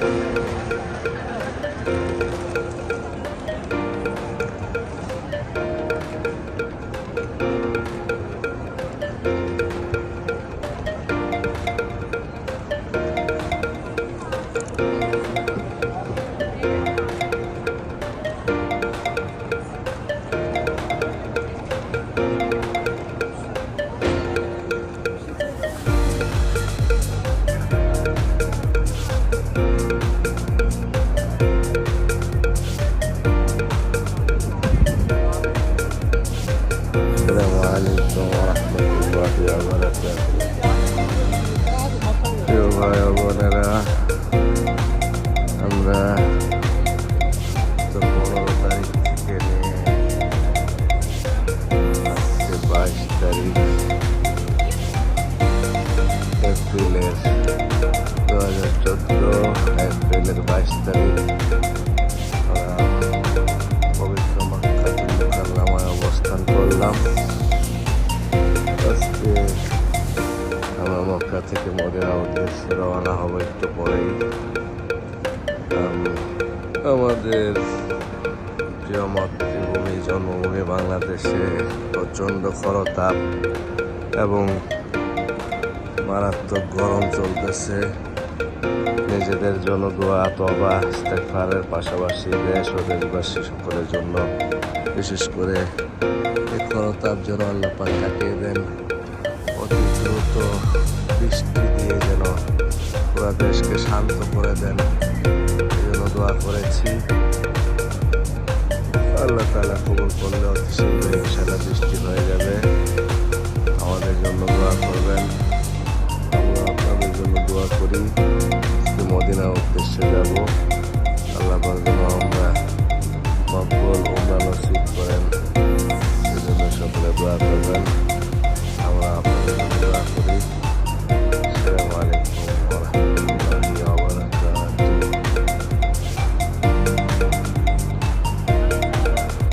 Thank you. Assalamualaikum warahmatullahi wabarakatuh. Yo bhai abonera. Amra sapono tari kene. Asse bhai tari. April 2014 April 22 থেকে Medina উদ্দেশ্যে রওনা হব একটু পরেই। আমাদের প্রিয় মাতৃভূমি জন্মভূমি বাংলাদেশে প্রচণ্ড খরতাপ এবং মারাত্মক গরম চলতেছে। নিজেদের জন্য দোয়া তবা ইস্তেগফারের পাশাপাশি দেশ ও দেশবাসী সকলের জন্য বিশেষ করে এই খরতাপ যেন আল্লাহ পাক কাটিয়ে দেন। দেশকে শান্ত করে দেন। এই জন্য দোয়া করেছি। আল্লাহ তালা কবুল করলে অতি শীঘ্রই ইনশাল্লাহ বৃষ্টি হয়ে যাবে। আমাদের জন্য দোয়া করবেন। আমরা আপনাদের জন্য দোয়া করি। মদিনার উদ্দেশ্যে যাব। আল্লাহ যেন আমরা মকবল ওমরা নসিব করেন।